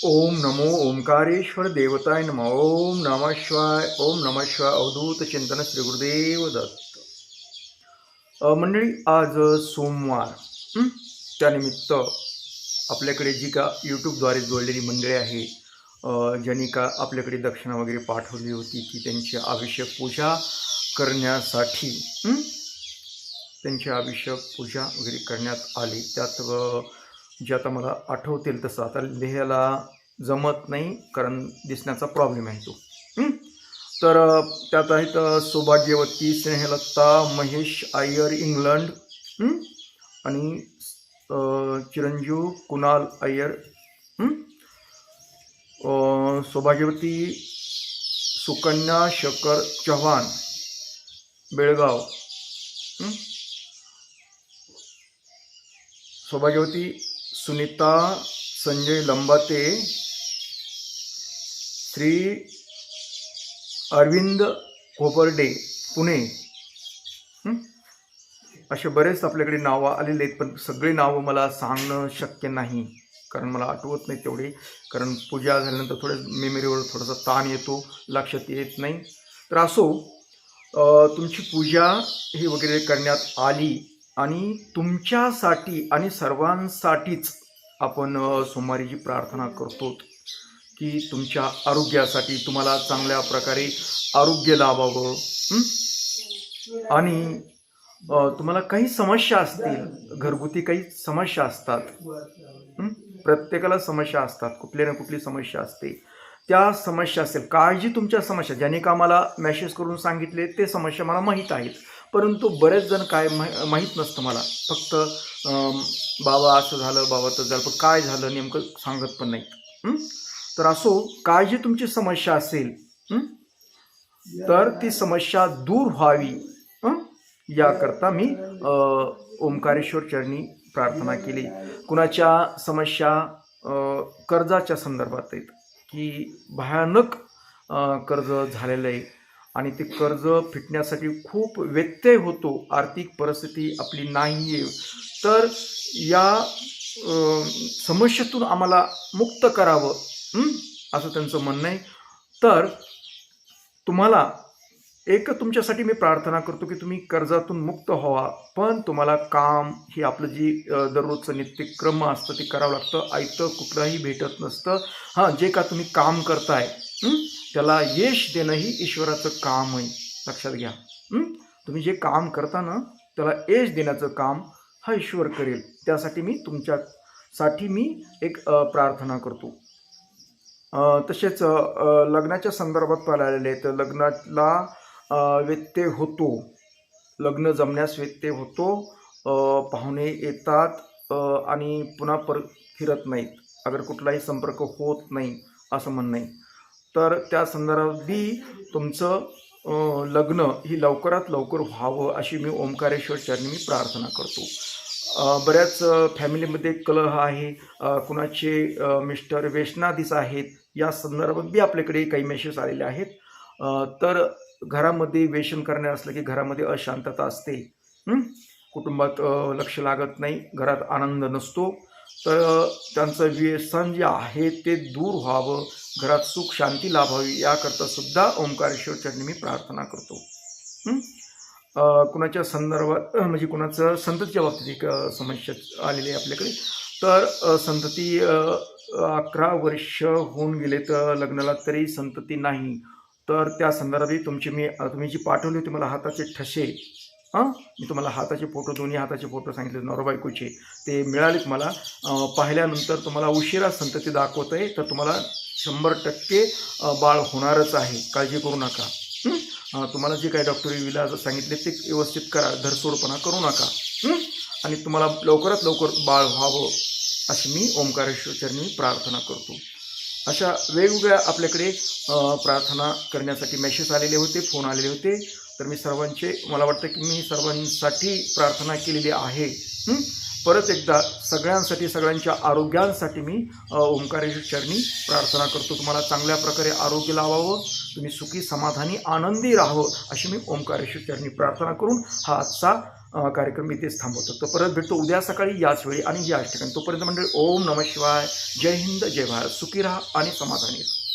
ओम नमो ओंकारेश्वर देवताय नम। ओम नमः शिवाय ओम नमः शिवाय अवधूत चिंतन श्री गुरुदेव दत्त। मंडळी आज सोमवार त्यानिमित्त आपल्याकडे जी का यूट्यूबद्वारे जोडलेली मंडळी आहे ज्यांनी का आपल्याकडे दक्षिणा वगैरे पाठवली होती की त्यांची अभिषेक पूजा करण्यासाठी त्यांची अभिषेक पूजा वगैरे करण्यात आली. त्यात जे आता मला आठवतील तसं. आता लिहायला जमत नाही कारण दिसण्याचा प्रॉब्लेम आहे तो. तर त्यात आहेत सौभाग्यवती स्नेहलता महेश आयर इंग्लंड आणि चिरंजीव कुणाल अय्यर सौभाग्यवती सुकन्या शकर चव्हाण बेळगाव सौभाग्यवती सुनीता संजय लंबाते श्री अरविंद खोपर्डे पुणे. असे बरेच आपल्याकडे नावं आलेले आहेत पण सगळे नावं मला सांगणं शक्य नाही कारण मला आठवत नाही तेवढे. कारण पूजा झाल्यानंतर थोडं मेमरीवर थोडासा ताण येतो लक्षात येत नाही. तर असो तुमची पूजा ही वगैरे करण्यात आली आणि तुमच्यासाठी आणि सर्वांसाठीच आपण अ, सोमवारी जी प्रार्थना करतो की तुमच्या आरोग्यासाठी तुम्हाला चांगल्या प्रकारे आरोग्य लाभावं आणि तुम्हाला काही समस्या असतील घरगुती काही समस्या असतात प्रत्येकाला समस्या असतात कुठली ना कुठली समस्या असते. त्या समस्या असेल काळजी तुमच्या समस्या ज्याने का मला मेसेज करून सांगितले ते समस्या मला माहीत आहेत. परंतु बरेच जण काय मा- माहीत नसतं मला. फक्त बाबा असं झालं बाबा तर झालं पण काय झालं नेमकं सांगत पण नाही तर असो काय जी तुमची समस्या असेल तर ती समस्या दूर व्हावी याकरता मी ओंकारेश्वर चरणी प्रार्थना केली. कुणाच्या समस्या कर्जाच्या संदर्भात आहेत की भयानक कर्ज झालेलं आहे आणि ते कर्ज फिटण्यासाठी खूप व्यत्यय होतो आर्थिक परिस्थिती आपली नाही आहे तर या समस्येतून आम्हाला मुक्त करावं असं त्यांचं म्हणणं आहे. तर तुम्हाला एक तुमच्यासाठी मी प्रार्थना करतो की तुम्ही कर्जातून मुक्त व्हावा पण तुम्हाला काम हे आपलं जी दररोजचं नित्यक्रम असतं ते करावं लागतं. आयतं कुठलंही भेटत नसतं. हां जे का तुम्ही काम करताय त्याला यश देणं ही ईश्वराचं काम आहे. लक्षात घ्या. तुम्ही जे काम करता ना त्याला यश देण्याचं काम हा ईश्वर करेल. त्यासाठी मी तुमच्यासाठी मी एक प्रार्थना करतो. तसेच लग्नाच्या संदर्भात पाहिलेले आलेले तर लग्नाला व्यत्यय होतो. लग्न जमण्यास व्यत्यय होतो. पाहुणे येतात आणि पुन्हा परत फिरत नाहीत. अगर कुठलाही संपर्क होत नाही असं म्हणणं आहे. तर त्या संदर्भात बी तुमचं लग्न ही लवकरात लवकर व्हावं अशी मी ओंकारेश्वर चरणी मी प्रार्थना करतो. बऱ्याच फॅमिलीमध्ये कलह आहे कुणाचे मिस्टर वेशनाधीश आहेत या संदर्भात बी आपल्याकडे काही मेसेज आलेले आहेत. तर घरामध्ये वेशन करणे असलं की घरामध्ये अशांतता असते. कुटुंबात लक्ष लागत नाही घरात आनंद नसतो. तर त्यांचं व्यसन जे आहे ते दूर व्हावं घरात सुख शांती लाभावी याकरता सुद्धा ओंकारेश्वर चरणी मी प्रार्थना करतो. कुणाच्या संदर्भात म्हणजे कुणाचं संततीच्या बाबतीत एक समस्या आलेली आहे आपल्याकडे. तर संतती अकरा वर्ष होऊन गेले तर लग्नाला तरी संतती नाही. तर त्या संदर्भात तुमची मी तुम्ही जी पाठवली होती मला हाताचे ठसे हां? मी तुम्हाला हाताचे फोटो दोन्ही हाताचे फोटो सांगितले. नवराबायकोचे ते मिळालेत मला. पाहिल्यानंतर तुम्हाला उशिरा संतती दाखवत आहे. तर तुम्हाला शंभर टक्के बाळ होणारच आहे. काळजी करू नका. तुम्हाला जे काही डॉक्टरी विलाज सांगितले ते व्यवस्थित करा. धरसोडपणा करू नका. आणि तुम्हाला लवकरात लवकर बाळ व्हावं अशी मी ओंकारेश्वर चरणी प्रार्थना करतो. अशा वेगवेगळ्या आपल्याकडे प्रार्थना करण्यासाठी मेसेज आलेले होते फोन आलेले होते. तर मी सर्वांचे मला वाटतं की मी सर्वांसाठी प्रार्थना केलेली आहे. परत एकदा सगळ्यांसाठी सगळ्यांच्या आरोग्यांसाठी मी ओंकारेश्वर चरणी प्रार्थना करतो. तुम्हाला चांगल्या प्रकारे आरोग्य लावावं तुम्ही सुखी समाधानी आनंदी राहावं अशी मी ओंकारेश्वर चरणी प्रार्थना करून हा आजचा कार्यक्रम इथेच थांबवतो. तर परत भेटतो उद्या सकाळी याच वेळी आणि याच ठिकाणी. तोपर्यंत मंडळी ओम नम शिवाय. जय हिंद जय भारत. सुखी राहा आणि समाधानी राहा.